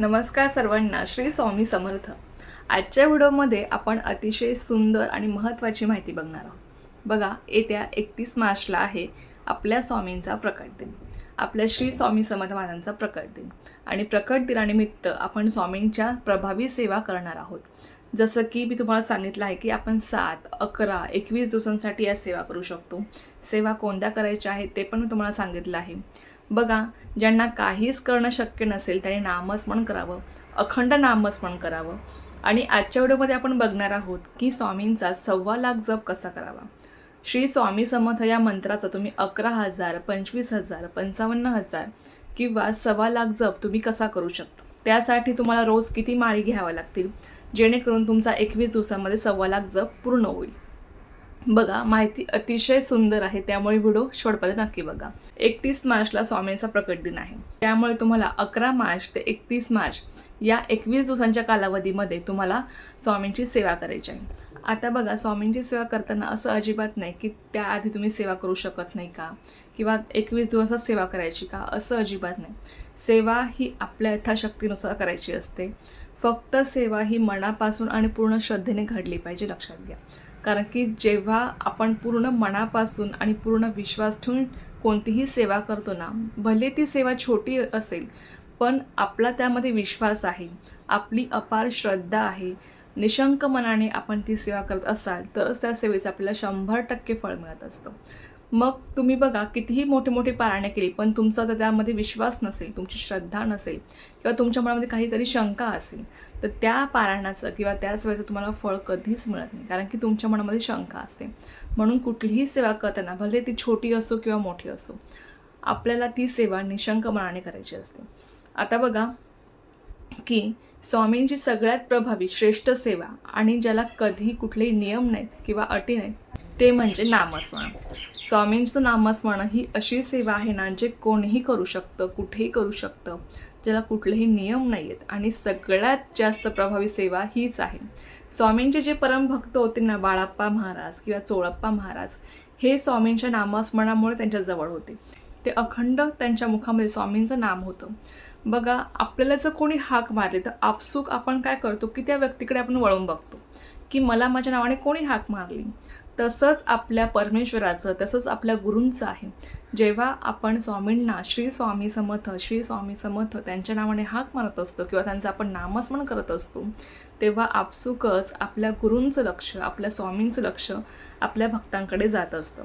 नमस्कार सर्वांना श्री स्वामी समर्थ. आजच्या व्हिडिओमध्ये आपण अतिशय सुंदर आणि महत्त्वाची माहिती बघणार आहोत. बघा येत्या एकतीस मार्चला आहे आपल्या स्वामींचा प्रकट दिन. आपल्या श्री स्वामी समर्थ महाराजांचा प्रकट दिन. आणि प्रकट दिनानिमित्त आपण स्वामींच्या प्रभावी सेवा करणार आहोत. जसं की मी तुम्हाला सांगितलं आहे की आपण सात अकरा एकवीस दिवसांसाठी या सेवा करू शकतो. सेवा कोणत्या करायच्या आहेत ते पण मी तुम्हाला सांगितलं आहे. बघा ज्यांना काहीच करणं शक्य नसेल त्यांनी नामस्मरण करावं अखंड नामस्मरण करावं. आणि आजच्या व्हिडिओमध्ये आपण बघणार आहोत की स्वामींचा सव्वा लाख जप कसा करावा? श्री स्वामी समर्थ या मंत्राचा तुम्ही अकरा हजार पंचवीस हजार पंचावन्न हजार किंवा सव्वा लाख जप तुम्ही कसा करू शकता? त्यासाठी तुम्हाला रोज किती माळी घ्याव्या लागतील? जेणेकरून तुमचा एकवीस दिवसामध्ये सव्वा लाख जप पूर्ण होईल. बघा माहिती अतिशय सुंदर आहे त्यामुळे व्हिडिओ शेवटपर्यंत नक्की बघा. एकतीस मार्चला स्वामींचा प्रकट दिन आहे. त्यामुळे तुम्हाला अकरा मार्च ते एकतीस मार्च या एकवीस दिवसांच्या कालावधीमध्ये तुम्हाला स्वामींची सेवा करायची आहे. आता बघा स्वामींची सेवा करताना असं अजिबात नाही की त्याआधी तुम्ही सेवा करू शकत नाही का? किंवा एकवीस दिवसात सेवा करायची का? असं अजिबात नाही. सेवा ही आपल्या यथाशक्तीनुसार करायची असते. फक्त सेवा ही मनापासून आणि पूर्ण श्रद्धेने घडली पाहिजे लक्षात घ्या. कारण की जेव्हा आपण पूर्ण मनापासून आणि पूर्ण विश्वास ठेवून कोणतीही सेवा करतो ना भले ती सेवा छोटी असेल पण आपला त्यामध्ये विश्वास आहे आपली अपार श्रद्धा आहे निशंक मनाने आपण ती सेवा करत असाल तरच त्या सेवेचं आपल्याला शंभर टक्के फळ मिळत असतं. मग तुम्ही बघा कितीही मोठे मोठे पारायणे केली पण तुमचा तर त्यामध्ये विश्वास नसेल तुमची श्रद्धा नसेल किंवा तुमच्या मनामध्ये काहीतरी शंका असेल तर त्या पारायणाचं किंवा त्याच वेळेचं तुम्हाला फळ कधीच मिळत नाही कारण की तुमच्या मनामध्ये शंका असते. म्हणून कुठलीही सेवा करताना भले ती छोटी असो किंवा मोठी असो आपल्याला ती सेवा निशंक मनाने करायची असते. आता बघा की स्वामींची सगळ्यात प्रभावी श्रेष्ठ सेवा आणि ज्याला कधी कुठलेही नियम नाहीत किंवा अटी नाहीत ते म्हणजे नामस्मरण. स्वामींचं नामस्मरण ही अशी सेवा आहे ना जे कोणीही करू शकतं कुठेही करू शकतं ज्याला कुठलेही नियम नाही आहेत आणि सगळ्यात जास्त प्रभावी सेवा हीच आहे. स्वामींचे जे परमभक्त होते ना बाळाप्पा महाराज किंवा चोळप्पा महाराज हे स्वामींच्या नामस्मरणामुळे त्यांच्या जवळ होते. ते अखंड त्यांच्या मुखामध्ये स्वामींचं नाम होतं. बघा आपल्याला जर कोणी हाक मारली तर आपसूक आपण काय करतो की त्या व्यक्तीकडे आपण वळून बघतो की मला माझ्या नावाने कोणी हाक मारली? तसंच आपल्या परमेश्वराचं तसंच आपल्या गुरूंचं आहे. जेव्हा आपण स्वामींना श्री स्वामी समर्थ श्री स्वामी समर्थ त्यांच्या नावाने हाक मारत असतो किंवा त्यांचं आपण नामस्मरण करत असतो तेव्हा आपसुकच आपल्या गुरूंचं लक्ष आपल्या स्वामींचं लक्ष आपल्या भक्तांकडे जात असतं.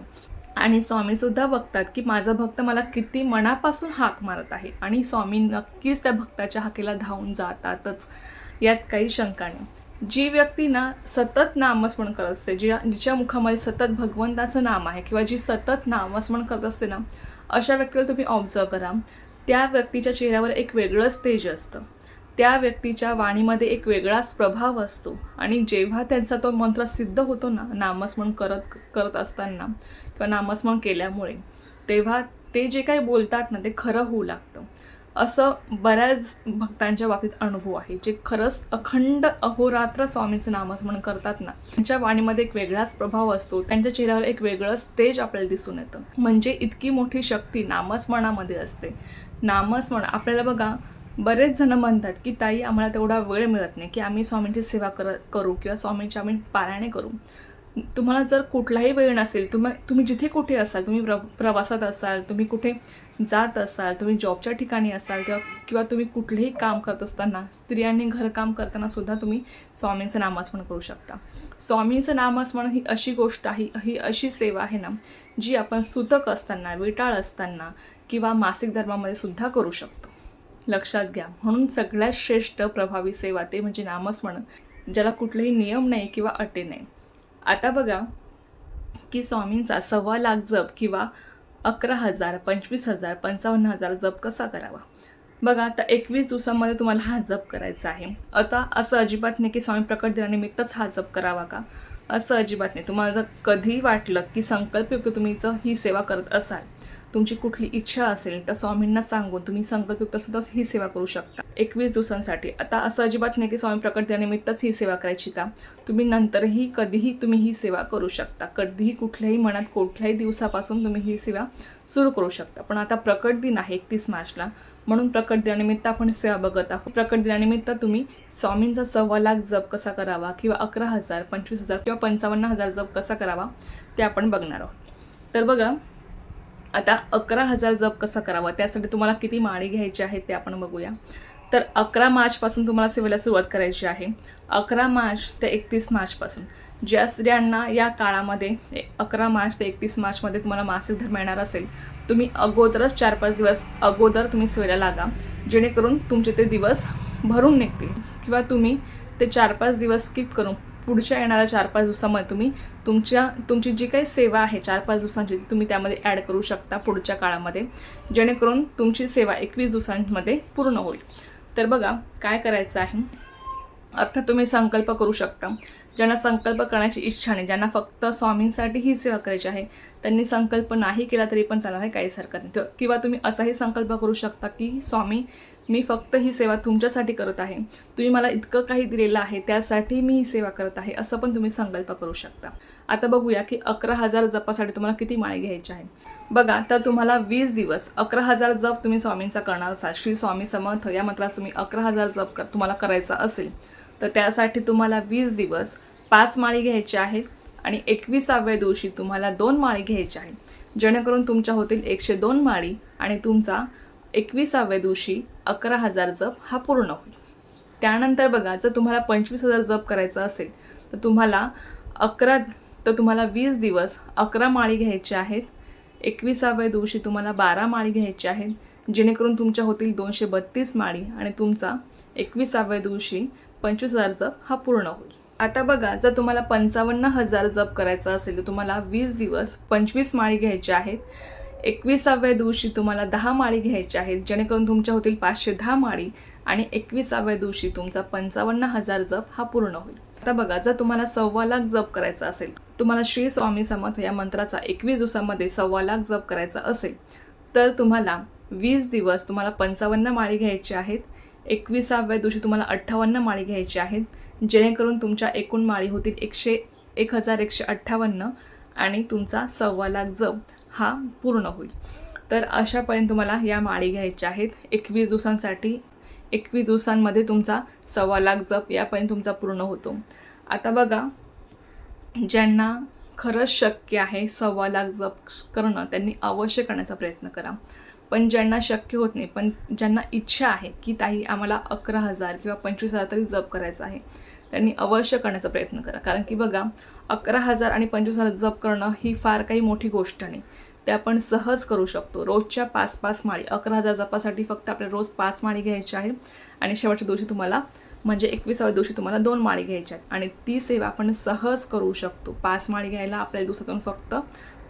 आणि स्वामीसुद्धा बघतात की माझा भक्त मला किती मनापासून हाक मारत आहे आणि स्वामी नक्कीच त्या भक्ताच्या हाकेला धावून जातातच यात काही शंका नाही. जी व्यक्ती ना सतत नामस्मरण करत असते जी जिच्या मुखामध्ये सतत भगवंताचं नाम आहे किंवा जी सतत नामस्मरण करत असते ना अशा व्यक्तीला तुम्ही ऑब्झर्व करा. त्या व्यक्तीच्या चेहऱ्यावर एक वेगळंच तेज असतं. त्या व्यक्तीच्या वाणीमध्ये एक वेगळाच प्रभाव असतो. आणि जेव्हा त्यांचा तो मंत्र सिद्ध होतो ना नामस्मरण करत करत असताना किंवा नामस्मरण केल्यामुळे तेव्हा ते जे काही बोलतात ना ते खरं होऊ लागतं. असं बऱ्याच भक्तांच्या बाबतीत अनुभव आहे जे खरंच अखंड अहोरात्र स्वामीचं नामस्मरण करतात ना. त्यांच्या वाणीमध्ये एक वेगळाच प्रभाव असतो त्यांच्या चेहऱ्यावर एक वेगळंच तेज आपल्याला दिसून येतं. म्हणजे इतकी मोठी शक्ती नामस्मरणामध्ये असते. नामस्मरण आपल्याला बघा बरेच जण म्हणतात की ताई आम्हाला तेवढा वेळ मिळत नाही की आम्ही स्वामींची सेवा कर करू किंवा स्वामींची आम्ही पारायणे करू. तुम्हाला जर कुठलाही वेळ नसेल तुम्ही तुम्ही जिथे कुठे असाल तुम्ही प्र प्रवासात असाल तुम्ही कुठे जात असाल तुम्ही जॉबच्या ठिकाणी असाल किंवा किंवा तुम्ही कुठलेही काम करत असताना स्त्रियांनी घरकाम करताना सुद्धा तुम्ही स्वामींचं नामस्मरण करू शकता. स्वामींचं नामस्मरण ही अशी गोष्ट आहे ही अशी सेवा आहे ना जी आपण सुतक असताना विटाळ असताना किंवा मासिक धर्मामध्ये सुद्धा करू शकतो. लक्षात घ्या म्हणून सगळ्यात श्रेष्ठ प्रभावी सेवा ते म्हणजे नामस्मरण ज्याला कुठलेही नियम नाही किंवा अटे नाही. आता बघा की स्वामींचा सव्वा लाख जप किंवा अकरा हजार पंचवीस हजार पंचावन्न हजार जप कसा करावा? बघा आता एकवीस दिवसामध्ये तुम्हाला हा जप करायचा आहे. आता असं अजिबात नाही की स्वामी प्रकट दिनानिमित्तच हा जप करावा का? असं अजिबात नाही. तुम्हाला जर कधी वाटलं की संकल्पयुक्त तुम्ही जर ही सेवा करत असाल तुमची कुठली इच्छा असेल तर स्वामींना सांगून तुम्ही संकल्पयुक्त सुद्धा ही सेवा करू शकता. एकवीस दिवसांसाठी. आता असं अजिबात नाही की स्वामी प्रकट दिनानिमित्तच ही सेवा करायची का? तुम्ही नंतरही कधीही तुम्ही ही सेवा करू शकता. कधीही कुठल्याही मनात कुठल्याही दिवसापासून तुम्ही ही सेवा सुरू करू शकता. पण आता प्रकट दिन आहे एकतीस मार्चला. म्हणून प्रकट दिनानिमित्त आपण सेवा बघत आहोत. प्रकट दिनानिमित्त तुम्ही स्वामींचा सव्वा लाख जप कसा करावा किंवा अकरा हजार पंचवीस हजार किंवा पंचावन्न हजार जप कसा करावा ते आपण बघणार आहोत. तर बघा आता अकरा हजार जप कसा करावा? त्यासाठी तुम्हाला किती माळी घ्यायची आहेत ते आपण बघूया. तर अकरा मार्चपासून तुम्हाला सेवेला सुरुवात करायची आहे. अकरा मार्च ते एकतीस मार्चपासून ज्या स्त्रियांना या काळामध्ये अकरा मार्च ते एकतीस मार्चमध्ये तुम्हाला मासिक धर्म येणार असेल तुम्ही अगोदरच चार पाच दिवस अगोदर तुम्ही सेवेला लागा. जेणेकरून तुमचे ते दिवस भरून निघतील. किंवा तुम्ही ते चार पाच दिवस स्किप करून पुढच्या येणाऱ्या चार पाच दिवसामध्ये तुम्ही तुमच्या तुमची जी काही सेवा आहे चार पाच दिवसांची ती तुम्ही त्यामध्ये ॲड करू शकता पुढच्या काळामध्ये. जेणेकरून तुमची सेवा एकवीस दिवसांमध्ये पूर्ण होईल. तर बघा काय करायचं आहे? अर्थात तुम्ही संकल्प करू शकता. ज्यांना संकल्प करण्याची इच्छा नाही ज्यांना फक्त स्वामींसाठी ही सेवा करायची आहे त्यांनी संकल्प नाही केला तरी पण चालणार आहे काहीच हरकत नाही. किंवा तुम्ही असाही संकल्प करू शकता की स्वामी मी फक्त ही सेवा तुमच्यासाठी करत आहे. तुम्ही मला इतकं काही दिलेलं आहे त्यासाठी मी ही सेवा करत आहे असं पण तुम्ही संकल्प करू शकता. आता बघूया की अकरा हजार जपासाठी तुम्हाला किती माळे घ्यायचे आहे. बघा तर तुम्हाला वीस दिवस अकरा हजार जप तुम्ही स्वामींचा करणार असाल. श्री स्वामी समर्थ या मंत्रास तुम्ही अकरा हजार जप कर तुम्हाला करायचा असेल. तर त्यासाठी तुम्हाला वीस दिवस पाच माळी घ्यायच्या आहेत आणि एकविसाव्या दिवशी तुम्हाला दोन माळी घ्यायच्या आहेत. जेणेकरून तुमच्या होतील एकशे दोन माळी आणि तुमचा एकविसाव्या दिवशी अकरा हजार जप हा पूर्ण होईल. त्यानंतर बघा जर तुम्हाला पंचवीस हजार जप करायचा असेल तर तुम्हाला अकरा तर तुम्हाला वीस दिवस अकरा माळी घ्यायच्या आहेत. एकविसाव्या दिवशी तुम्हाला बारा माळी घ्यायच्या आहेत. जेणेकरून तुमच्या होतील दोनशे बत्तीस माळी आणि तुमचा एकविसाव्या दिवशी पंचवीस हजार जप हा पूर्ण होईल. आता बघा जर तुम्हाला पंचावन्न हजार जप करायचा असेल तर तुम्हाला वीस दिवस पंचवीस माळी घ्यायच्या आहेत. एकविसाव्या दिवशी तुम्हाला दहा माळी घ्यायच्या आहेत जेणेकरून तुमच्या होतील पाचशे दहा माळी आणि एकविसाव्या दिवशी तुमचा पंचावन्न हजार जप हा पूर्ण होईल. आता बघा जर तुम्हाला सव्वा लाख जप करायचा असेल तुम्हाला श्री स्वामी समर्थ या मंत्राचा एकवीस दिवसामध्ये सव्वा लाख जप करायचा असेल तर तुम्हाला वीस दिवस तुम्हाला पंचावन्न माळी घ्यायची आहेत. एकविसाव्या दिवशी तुम्हाला अठ्ठावन्न माळी घ्यायची आहेत. जेणेकरून तुमच्या एकूण माळी होतील एकशे एक हजार एकशे अठ्ठावन्न आणि तुमचा सव्वा लाख जप हा पूर्ण होईल. तर अशापर्यंत तुम्हाला या माळी घ्यायच्या आहेत. एकवीस दिवसांसाठी एकवीस दिवसांमध्ये तुमचा सव्वा लाख जप यापर्यंत तुमचा पूर्ण होतो. आता बघा ज्यांना खरंच शक्य आहे सव्वा लाख जप करणं त्यांनी अवश्य करण्याचा प्रयत्न करा. पण ज्यांना शक्य होत नाही पण ज्यांना इच्छा आहे की ताई आम्हाला अकरा हजार किंवा पंचवीस हजार तरी जप करायचं आहे त्यांनी अवश्य करण्याचा प्रयत्न करा. कारण की बघा अकरा हजार आणि पंचवीस हजार जप करणं ही फार काही मोठी गोष्ट नाही. ते आपण सहज करू शकतो. रोजच्या पाच पाच माळी अकरा हजार जपासाठी फक्त आपल्या रोज पाच माळी घ्यायची आहे आणि शेवटच्या दिवशी तुम्हाला म्हणजे एकविसाव्या दिवशी तुम्हाला दोन माळी घ्यायच्या आहेत आणि ती सेवा आपण सहज करू शकतो. पाच माळी घ्यायला आपल्याला दिवसातून फक्त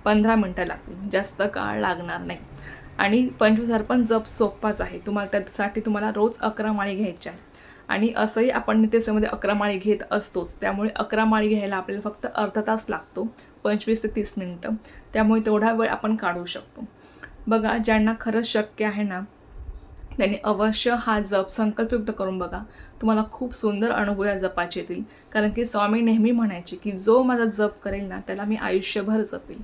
पंधरा मिनटं लागतील. जास्त काळ लागणार नाही. आणि पंचवीस हजार पण जप सोपाच आहे. तुम्हाला त्यासाठी तुम्हाला रोज अकरा माळी घ्यायच्या आहे आणि असंही आपण नित्यसेवेमध्ये अकरा माळी घेत असतोच. त्यामुळे अकरा माळी घ्यायला आपल्याला फक्त अर्धा तास लागतो. पंचवीस ते तीस मिनटं. त्यामुळे तेवढा वेळ आपण काढू शकतो. बघा ज्यांना खरंच शक्य आहे ना त्यांनी अवश्य हा जप संकल्पयुक्त करून बघा. तुम्हाला खूप सुंदर अनुभव या जपाचे येतील. कारण की स्वामी नेहमी म्हणायचे की जो माझा जप करेल ना त्याला मी आयुष्यभर जपेल.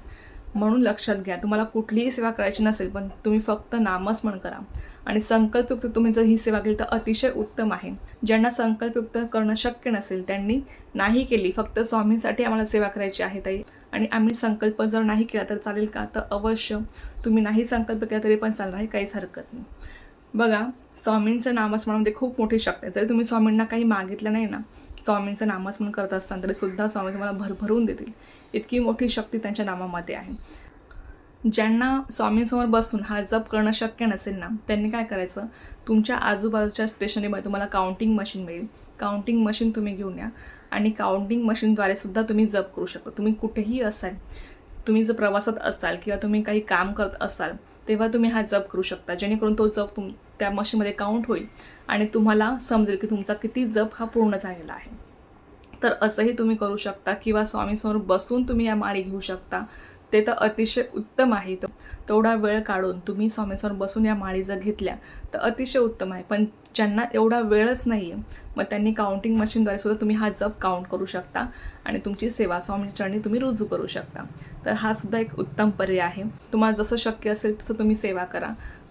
म्हणून लक्षात घ्या तुम्हाला कुठलीही सेवा करायची नसेल पण तुम्ही फक्त नामस्मरण करा. आणि संकल्पयुक्त तुम्ही जर ही सेवा केली तर अतिशय उत्तम आहे. ज्यांना संकल्पयुक्त करणं शक्य नसेल त्यांनी नाही केली फक्त स्वामींसाठी आम्हाला सेवा करायची आहे ताई. आणि आम्ही संकल्प जर नाही केला तर चालेल का? तर अवश्य. तुम्ही नाही संकल्प केला तरी पण चालणार आहे काहीच हरकत नाही. बघा स्वामींचं नामस्मरणामध्ये म्हणजे खूप मोठी शक्ती आहे. जरी तुम्ही स्वामींना काही मागितलं नाही ना स्वामींचं नामस्मरण करत असताना तरी सुद्धा स्वामी तुम्हाला भरभरून देतील. इतकी मोठी शक्ती त्यांच्या नामामध्ये आहे. ज्यांना स्वामींसमोर बसून हा जप करणं शक्य नसेल ना त्यांनी काय करायचं? तुमच्या आजूबाजूच्या स्टेशनरीमध्ये तुम्हाला काउंटिंग मशीन मिळेल. काउंटिंग मशीन तुम्ही घेऊन या. आणि काउंटिंग मशीनद्वारे सुद्धा तुम्ही जप करू शकता. तुम्ही कुठेही असाल तुम्ही जर प्रवासात असाल किंवा तुम्ही काही काम करत असाल तेव्हा तुम्ही हा जप करू शकता. जेणेकरून तो जप तुम त्या मशीनमध्ये काउंट होईल. आणि तुम्हाला समजेल की तुमचा किती जप हा पूर्ण झालेला आहे. तर असंही तुम्ही करू शकता किंवा स्वामींसमोर बसून तुम्ही या माळी घेऊ शकता. ते तर अतिशय उत्तम आहे. तर तेवढा वेळ काढून तुम्ही स्वामींसमोर बसून या माळी जर घेतल्या तर अतिशय उत्तम आहे. पण ज्यांना एवढा वेळच नाही आहे मग त्यांनी काउंटिंग मशीनद्वारे सुद्धा तुम्ही हा जप काउंट करू शकता आणि तुमची सेवा स्वामी चरणी तुम्ही रुजू करू शकता. तर हा सुद्धा एक उत्तम पर्याय आहे. तुम्हाला जसं शक्य असेल तसं तुम्ही सेवा करा.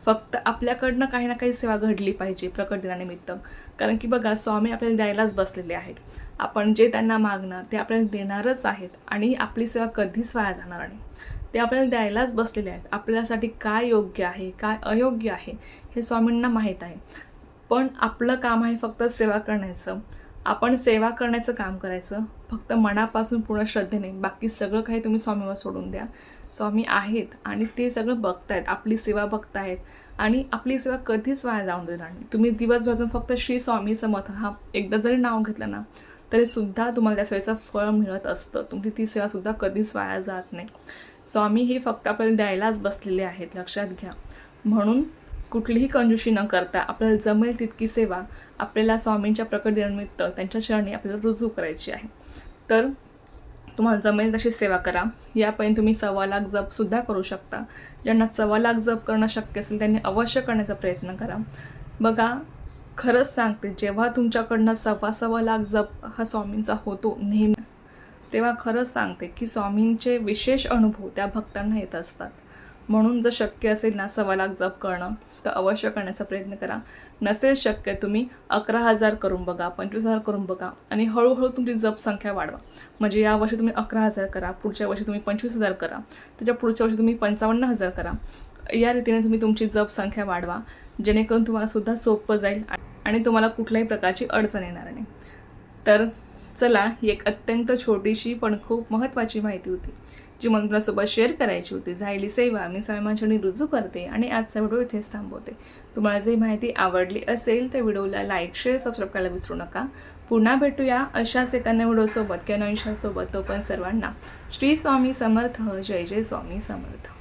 फक्त आपल्याकडनं काही ना काही सेवा घडली पाहिजे प्रकट दिनानिमित्त. कारण की बघा स्वामी आपल्याला द्यायलाच बसलेले आहेत. आपण जे त्यांना मागणार ते आपल्याला देणारच आहेत आणि आपली सेवा कधीच वाया जाणार नाही. ते आपल्याला द्यायलाच बसलेले आहेत. आपल्यासाठी काय योग्य आहे काय अयोग्य आहे हे स्वामींना माहीत आहे. पण आपलं काम आहे फक्त सेवा करण्याचं. आपण सेवा करण्याचं काम करायचं. फक्त मनापासून पूर्ण श्रद्धेने. बाकी सगळं काही तुम्ही स्वामीवर सोडून द्या. स्वामी आहेत आणि ते सगळं बघतायत आपली सेवा बघतायत. आणि आपली सेवा कधीच वाया जाऊन देणार नाही. तुम्ही दिवसभरातून फक्त श्री स्वामी समर्थ हा एकदा जरी नाव घेतलं ना तरी सुद्धा तुम्हाला त्या सेवेचं फळ मिळत असतं. तुमची ती सेवासुद्धा कधीच वाया जात नाही. स्वामी हे फक्त आपल्याला द्यायलाच बसलेले आहेत लक्षात घ्या. म्हणून कुठलीही कंजूशी न करता आपल्याला जमेल तितकी सेवा आपल्याला स्वामींच्या प्रकट दिनानिमित्त त्यांच्या शरणी आपल्याला रुजू करायची आहे. तर तुम्हाला जमेल तशी सेवा करा. यापर्यंत तुम्ही सव्वा लाख जपसुद्धा करू शकता. ज्यांना सव्वा लाख जप करणं शक्य असेल त्यांनी अवश्य करण्याचा प्रयत्न करा. बघा खरंच सांगते जेव्हा तुमच्याकडनं सव्वा सव्वा लाख जप हा स्वामींचा होतो नेहमी तेव्हा खरंच सांगते की स्वामींचे विशेष अनुभव त्या भक्तांना येत असतात. म्हणून जर शक्य असेल ना सव्वा लाख जप करणं तर अवश्य करण्याचा प्रयत्न करा. नसेल शक्य तुम्ही अकरा हजार करून बघा पंचवीस हजार करून बघा आणि हळूहळू तुमची जप संख्या वाढवा. म्हणजे या वर्षी तुम्ही अकरा हजार करा पुढच्या वर्षी तुम्ही पंचवीस हजार करा त्याच्या पुढच्या वर्षी तुम्ही पंचावन्न हजार करा. या रीतीने तुम्ही तुमची जप संख्या वाढवा जेणेकरून तुम्हाला सुद्धा सोपं जाईल आणि तुम्हाला कुठल्याही प्रकारची अडचण येणार नाही. तर चला ही एक अत्यंत छोटीशी पण खूप महत्त्वाची माहिती होती जी मग तुमच्यासोबत शेअर करायची होती. झायली सेवा मी स्वयंमांचणी रुजू करते आणि आजचा व्हिडिओ इथेच थांबवते. तुम्हाला जी माहिती आवडली असेल तर व्हिडिओला लाईक शेअर सबस्क्राईब करायला विसरू नका. पुन्हा भेटूया अशाच एखाद्या व्हिडिओसोबत किंवा नवीन तो पण सर्वांना श्री स्वामी समर्थ जय जय स्वामी समर्थ.